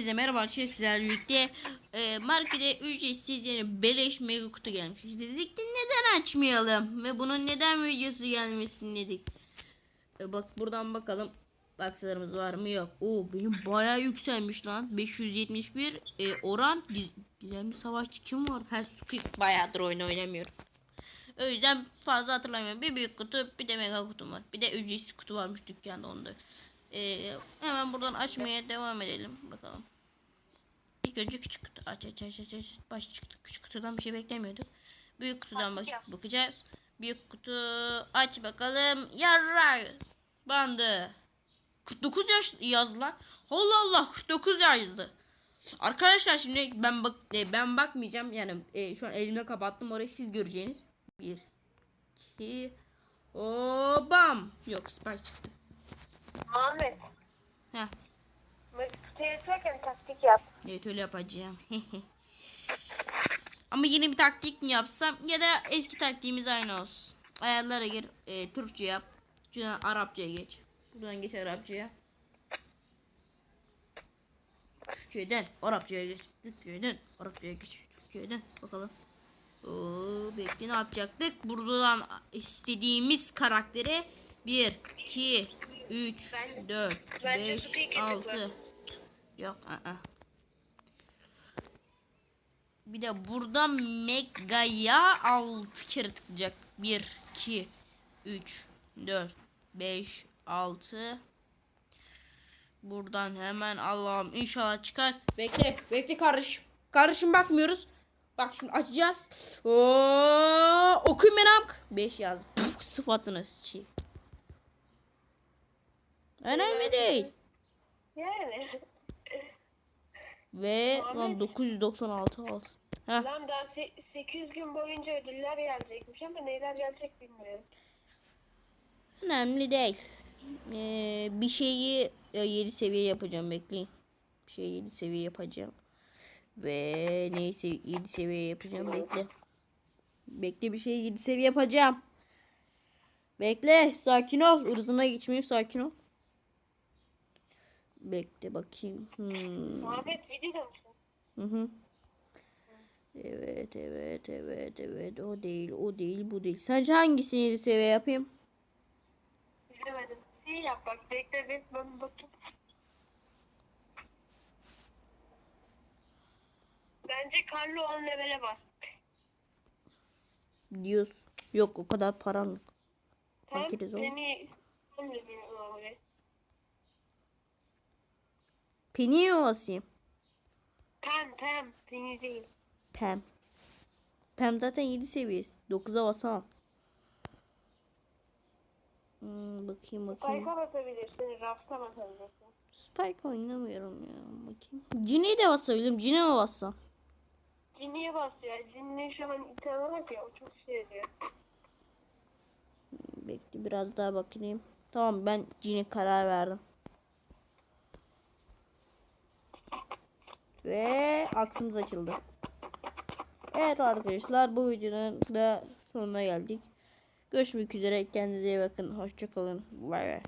Hepinize merhaba arkadaşlar sizlerle birlikte e, markete ücretsiz yani beleş mega kutu gelmiş. Dedik ki neden açmayalım ve bunun neden videosu gelmesin dedik. E, bak buradan bakalım bakslarımız var mı yok. Oo benim bayağı yükselmiş lan 571 e, oran Giz, gizemli savaşçı kim var? Her Squid bayağıdır oyun oynamıyorum. O yüzden fazla hatırlamıyorum. Bir büyük kutu bir de mega kutum var. Bir de ücretsiz kutu varmış dükkanda onda. Ee, hemen buradan açmaya devam edelim. Bakalım. İlk önce küçük kutu. Aç aç aç aç. aç. Baş çıktı. Küçük kutudan bir şey beklemiyorduk. Büyük kutudan baş bakacağız. Büyük kutu aç bakalım. Yarra bandı. 49 yaş yazdı lan. Allah Allah 49 yazdı. Arkadaşlar şimdi ben bak e, ben bakmayacağım yani e, şu an elimle kapattım orayı siz göreceğiniz. 1 2 o bam. Yok spike çıktı. Ahmet. Heh. Kutuyu açarken taktik yap. Evet öyle yapacağım. Ama yeni bir taktik mi yapsam ya da eski taktiğimiz aynı olsun. Ayarlara gir, e, Türkçe yap. Şuradan Arapçaya geç. Buradan geç Arapçaya. Türkçeden Arapçaya geç. Türkçeden Arapçaya geç. Türkçeden bakalım. Oo, bekle ne yapacaktık? Buradan istediğimiz karakteri 1, 2, 3, Ben- 4, bence 5, Squeaky 6. Yok ı Bir de burada Mega'ya 6 kere tıklayacak. 1, 2, 3, 4, 5, 6. Buradan hemen Allah'ım inşallah çıkar. Bekle, bekle kardeşim. Kardeşim bakmıyoruz. Bak şimdi açacağız. Oo, okuyun amk. 5 yaz. Puf, sıfatını sıçayım. Önemli değil. Yani. Ve Ahmet. lan 996 alsın. Heh. Lan daha se- 800 gün boyunca ödüller gelecekmiş ama neler gelecek bilmiyorum. Önemli değil. Ee, bir şeyi 7 seviye yapacağım bekleyin. Bir şey 7 seviye yapacağım. Ve neyse 7 seviye yapacağım bekle. Bekle bir şey 7 seviye yapacağım. Bekle sakin ol. Irzına geçmeyeyim sakin ol. Bekle bakayım. Hmm. Ahmet videoda mısın? Hı hı. Evet evet evet evet o değil o değil bu değil. Sence hangisini 7 seviye yapayım? İzlemedim. Şey yap bak bekle bir ben bakayım. Bence Carlo 10 levele bas. Diyoruz. Yok o kadar param yok. Fakiriz oğlum. seni 10 levele mi basayım? Pem pem seni değil. Pem. Pem zaten 7 seviyesi. 9'a basamam. Hmm, bakayım bakayım. Spike'a basabilirsin, rafta basabilirsin. Spike oynamıyorum ya. Bakayım. Cine'yi de basabilirim. Cine mi bassam? Cinniye basıyor. Cinni şu an var ya o çok şey ediyor. Bekle biraz daha bakayım. Tamam ben Cine karar verdim. Ve aksımız açıldı. Evet arkadaşlar bu videonun da sonuna geldik. Görüşmek üzere. Kendinize iyi bakın. Hoşçakalın. Bay bay.